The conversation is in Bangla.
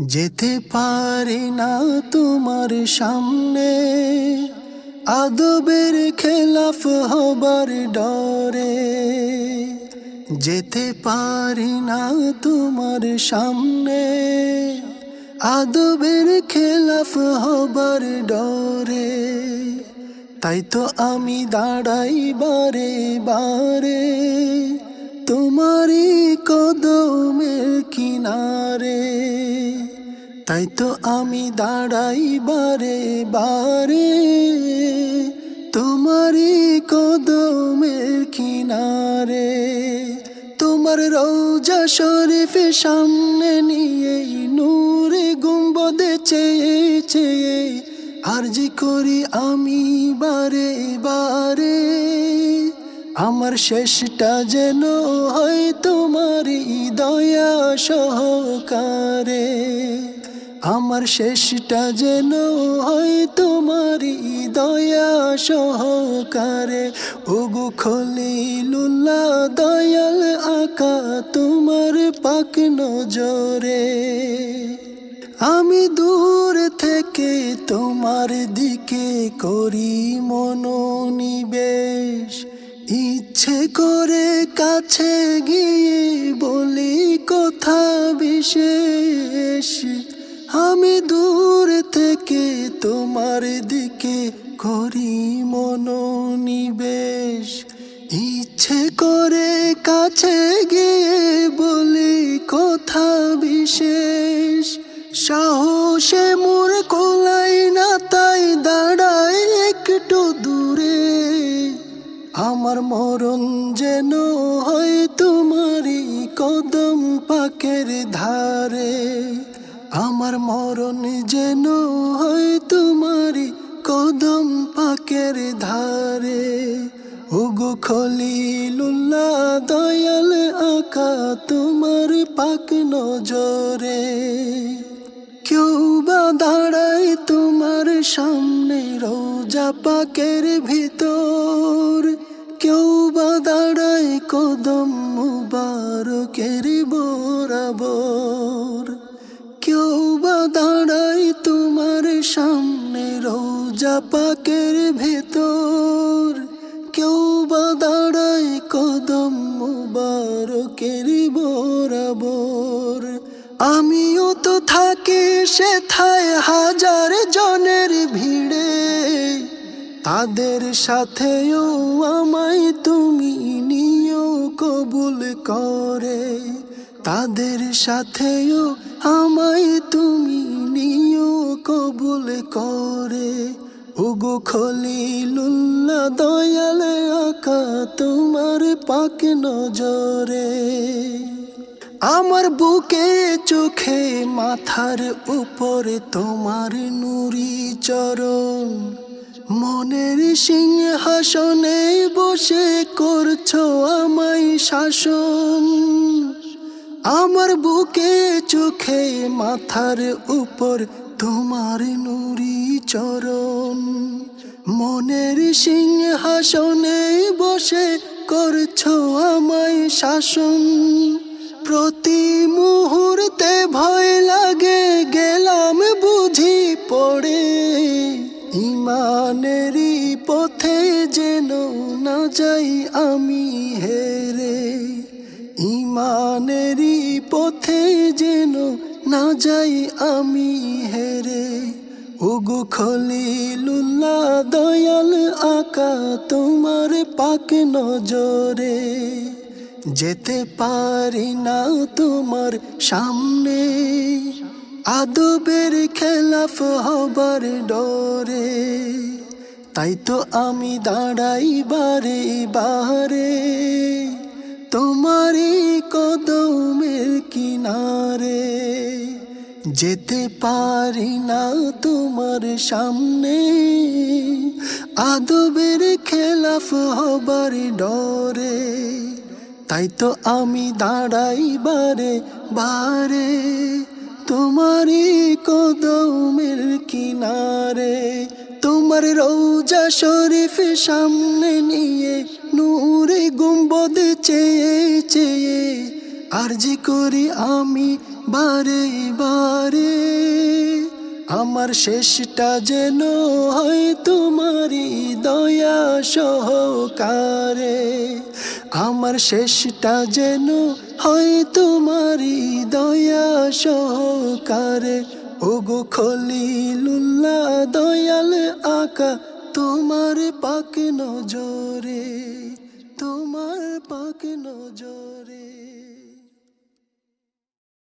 যেতে পারি না তোমার সামনে। আদবের খেলাফ হবার ডরে। যেতে পারি না তোমার সামনে। আদবের খেলাফ হবার ডরে। তাই তো আমি দাঁড়াই বারে বারে। তোমারই কদমের কিনারে, তাই তো আমি দাঁড়াই বারে। বারে তোমারই কদমের কিনারে, তোমার রৌজা শরীফে সামনে নিয়ে নূরে গুম্বদে চেয়ে চেয়ে আরজি করি আমি বারে বারে আমার শেষটা যেন হয় তোমারই দয়া সহকারে। আমার শেষটা যেন হয় তোমারই দয়া সহকারে। ওগো খলিলুল্লাহ, দয়াল আকা তোমার পাক নজরে। আমি দূর থেকে তোমার দিকে করি মনোনিবেশ। ইচ্ছে করে কাছে গিয়ে বলি কথা বিশেষ। আমি দূর থেকে তোমার দিকে করি মনোনিবেশ। ইচ্ছে করে কাছে গিয়ে বলি কথা বিশেষ। আমার মরণ যেন হয় তোমারই কদম পাকের ধারে। আমার মরণ যেন হয় তোমারই কদম পাকের ধারে। ওগো খলিলুল্লাহ, দয়াল আকা, তোমার পাক নজরে। কেউ বা দাঁড়ায় তোমার সামনে, রোজা পাকের ভিতর। কেউ বা দাঁড়ায় কদম মুবারকের বরাবর। কেউ বা দাঁড়ায় তোমার সামনে রোজা পাকের ভেতর। কেউ বা দাঁড়ায় কদম মুবারকের বরাবর। আমিও তো থাকি সেথায় হাজার জনের ভিড়ে। তাদের সাথেও আমায় তুমি নিও কবুল করে। তাদের সাথেও আমায় তুমি নিও কবুল করে। ওগো খলিলুল্লাহ, দয়াল আকা, তোমার পাক নজরে। আমার বুকে, চোখে, মাথার উপরে তোমার নুরি চরণ। মনের সিংহাসনে বসে করছ আমায় শাসন। আমার বুকে, চোখে, মাথার উপর তোমার নুরি চরণ। মনের সিংহাসনে বসে করছ আমায় শাসন। প্রতি মুহূর্তে ভয় লাগে, গেলাম বুঝি পড়ে ইমানেরই পথে যেন না যাই আমি হেরে, ইমানেরই পথে যেন না যাই আমি হেরে। ওগো খলিলুল্লাহ, দয়াল আকা, তোমার পাক নজরে যেতে পারি না তোমার সামনে। আদবের খেলাফ হবার ডরে, তাই তো আমি দাঁড়াই বারে বারে তোমারই কদমের কিনারে যেতে পারি না তোমার সামনে। আদবের খেলাফ হবার ডরে, তাই তো আমি দাঁড়াই বারে বারে তোমারই কদমের কিনারে, তোমার রৌজা শরীফ সামনে নিয়ে, নূরে গুম্বদ চেয়ে চেয়ে আরজি করি আমি বারে বারে। আমার শেষটা যেন হয় তোমারই দয়া সহকারে। আমার শেষটা যেন হয় তোমারি দয়া সহকারে। ওগো খলিলুল্লাহ দয়াল আকা তোমার পাক নজরে তোমার পাক নজরে।